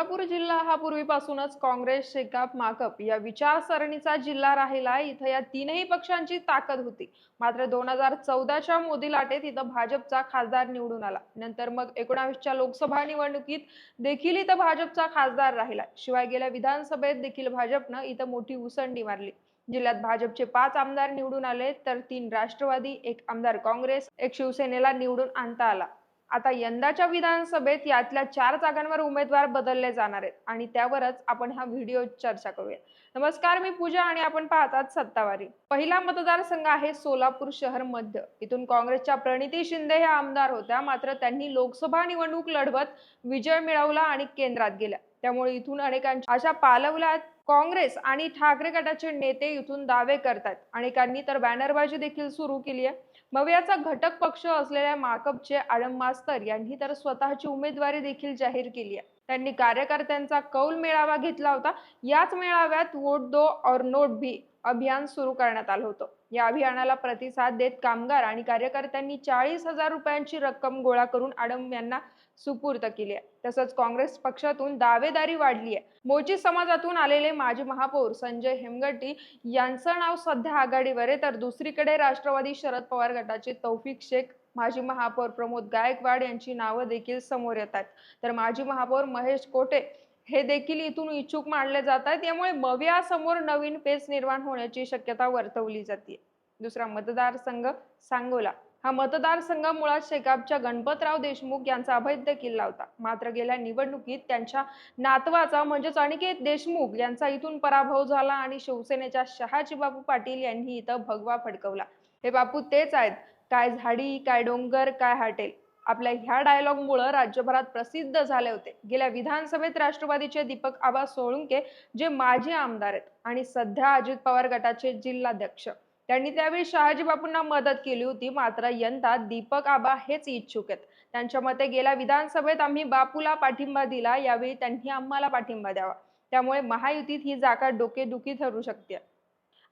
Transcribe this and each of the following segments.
सोलापूर जिल्हा हा पूर्वीपासूनच काँग्रेस शेकाप माकप या विचारसरणीचा जिल्हा राहिला. इथं या तीनही पक्षांची ताकद होती. मात्र दोन हजार चौदाच्या मोदी लाटेत इथं भाजपचा खासदार निवडून आला. नंतर मग एकोणावीसच्या लोकसभा निवडणुकीत देखील इथं भाजपचा खासदार राहिला. शिवाय गेल्या विधानसभेत देखील भाजपनं इथं मोठी उसंडी मारली. जिल्ह्यात भाजपचे पाच आमदार निवडून आले तर तीन राष्ट्रवादी एक आमदार काँग्रेस एक शिवसेनेला निवडून आणता आला. आता यंदाच्या विधानसभेत यातल्या चार जागांवर उमेदवार बदलले जाणार आहेत आणि त्यावरच आपण हा व्हिडिओ चर्चा करूया. नमस्कार मी पूजा आणि आपण पाहतात सत्तावारी. पहिला मतदारसंघ आहे सोलापूर शहर मध्य. इथून काँग्रेसच्या प्रणिती शिंदे ह्या आमदार होत्या. मात्र त्यांनी लोकसभा निवडणूक लढवत विजय मिळवला आणि केंद्रात गेल्या. त्यामुळे इथून अनेकांच्या अशा पालवल्यात काँग्रेस आणि ठाकरे गटाचे नेते इथून दावे करतात अनेकांनी तर बॅनरबाजी देखील सुरू केली आहे. मवियाचा घटक पक्ष असलेल्या माकपचे आडम मास्तर यांनी तर स्वतःची उमेदवारी देखील जाहीर केली आहे. त्यांनी कार्यकर्त्यांचा कौल मेळावा घेतला होता. याच मेळाव्यात वोट दो और नोट भी अभियान सुरू करण्यात आलं होतं. या अभियानाला प्रतिसाद देत कामगार आणि कार्यकर्त्यांनी चाळीस हजार रुपयांची रक्कम गोळा करून आडम यांना सुपूर्द केली आहे. तसंच काँग्रेस पक्षातून दावेदारी वाढली आहे. मोची समाजातून आलेले माजी महापौर संजय हेमगटी यांचं नाव सध्या आघाडीवर आहे. तर दुसरीकडे राष्ट्रवादी शरद पवार गटाचे तौफिक शेख माजी महापौर प्रमोद गायकवाड यांची नावं देखील समोर येतात तर माजी महापौर महेश कोटे हे देखील इथून इच्छुक मानले जात आहेत. यामुळे मवियासमोर नवीन पेच निर्माण होण्याची शक्यता वर्तवली जाते. दुसरा मतदारसंघ सांगोला. हा मतदारसंघ मुळात शेकापच्या गणपतराव देशमुख यांचा अभैद्य किल्ला होता. मात्र गेल्या निवडणुकीत त्यांच्या नातवाचा म्हणजेच अनिकेत देशमुख यांचा इथून पराभव झाला आणि शिवसेनेच्या शहाजीबाबू पाटील यांनी इथं भगवा फडकवला. हे बापू तेच आहेत. काय झाडी काय डोंगर काय हाटेल. आपल्या ह्या डायलॉगमुळं राज्यभरात प्रसिद्ध झाले होते. गेल्या विधानसभेत राष्ट्रवादीचे दीपक आबा सोळुंके जे माजी आमदार आहेत आणि सध्या अजित पवार गटाचे जिल्हाध्यक्ष. त्यांनी त्यावेळी शहाजी बापूंना मदत केली होती मात्र यंदा दीपक आबा हेच इच्छुक आहेत. त्यांच्या मते गेल्या विधानसभेत आम्ही बापूला पाठिंबा दिला यावेळी त्यांनी आम्हाला पाठिंबा द्यावा. त्यामुळे महायुतीत ही जागा डोकेदुखी ठरू शकते.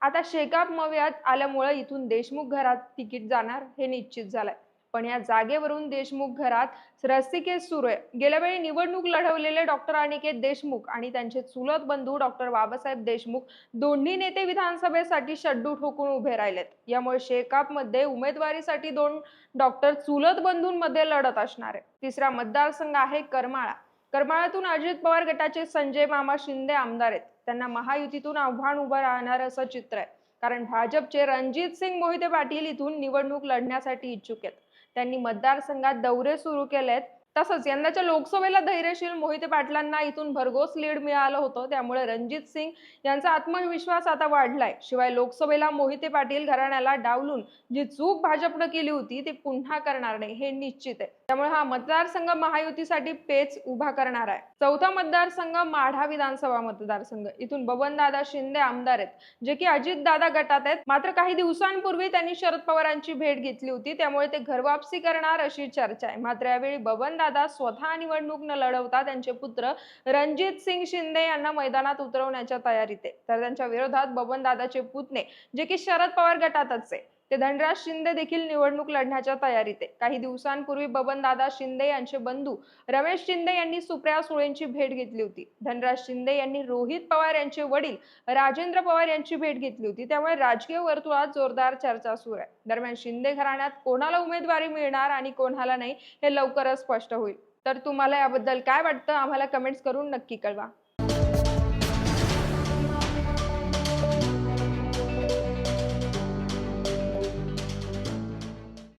आता शेकाप मव्यात आल्यामुळे इथून देशमुख घरात तिकीट जाणार हे निश्चित झालंय. पण या जागेवरून देशमुख घरात रस्सीकेस सुरू आहे. गेल्या वेळी निवडणूक लढवलेले डॉक्टर अनिकेत देशमुख आणि त्यांचे चुलत बंधू डॉक्टर बाबासाहेब देशमुख दोन्ही नेते विधानसभेसाठी शड्डू ठोकून उभे राहिलेत. यामुळे शेकापमध्ये उमेदवारीसाठी दोन डॉक्टर चुलत बंधूंमध्ये लढत असणार आहे. तिसरा मतदारसंघ आहे करमाळा. करमाळातून अजित पवार गटाचे संजय मामा शिंदे आमदार आहेत. त्यांना महायुतीतून आव्हान उभं राहणार असं चित्र आहे. कारण भाजपचे रणजित सिंग मोहिते पाटील इथून निवडणूक लढण्यासाठी इच्छुक आहेत. त्यांनी मतदारसंघात दौरे सुरू केलेत. तसंच यंदाच्या लोकसभेला धैर्यशील मोहिते पाटलांना इथून भरघोस लीड मिळालं होतं. त्यामुळे रणजित सिंग यांचा आत्मविश्वास आता वाढलाय. शिवाय लोकसभेला मोहिते पाटील घराण्याला डावलून जी चूक भाजपनं केली होती ती पुन्हा करणार नाही हे निश्चित आहे. त्यामुळे हा मतदारसंघ महायुतीसाठी पेच उभा करणार आहे. चौथा मतदारसंघ माढा विधानसभा मतदारसंघ. इथून बबनदादा शिंदे आमदार आहेत जे की अजित दादा गटात आहेत. मात्र काही दिवसांपूर्वी त्यांनी शरद पवारांची भेट घेतली होती त्यामुळे ते घरवापसी करणार अशी चर्चा आहे. मात्र यावेळी बबनदादा स्वतः निवडणूक न लढवता त्यांचे पुत्र रणजित सिंग शिंदे यांना मैदानात उतरवण्याच्या तयारीत आहे. तर त्यांच्या विरोधात बबनदादाचे पुतणे जे की शरद पवार गटातच आहे. ते धनराज शिंदे देखील निवडणूक लढण्याच्या तयारीत आहे काही दिवसांपूर्वी बबनदादा शिंदे यांचे बंधू रमेश शिंदे यांनी सुप्रिया सुळेंची भेट घेतली होती. धनराज शिंदे यांनी रोहित पवार यांचे वडील राजेंद्र पवार यांची भेट घेतली होती. त्यामुळे राजकीय वर्तुळात जोरदार चर्चा सुरू आहे. दरम्यान शिंदे घराण्यात कोणाला उमेदवारी मिळणार आणि कोणाला नाही हे लवकरच स्पष्ट होईल. तर तुम्हाला याबद्दल काय वाटतं? आम्हाला कमेंट्स करून नक्की कळवा.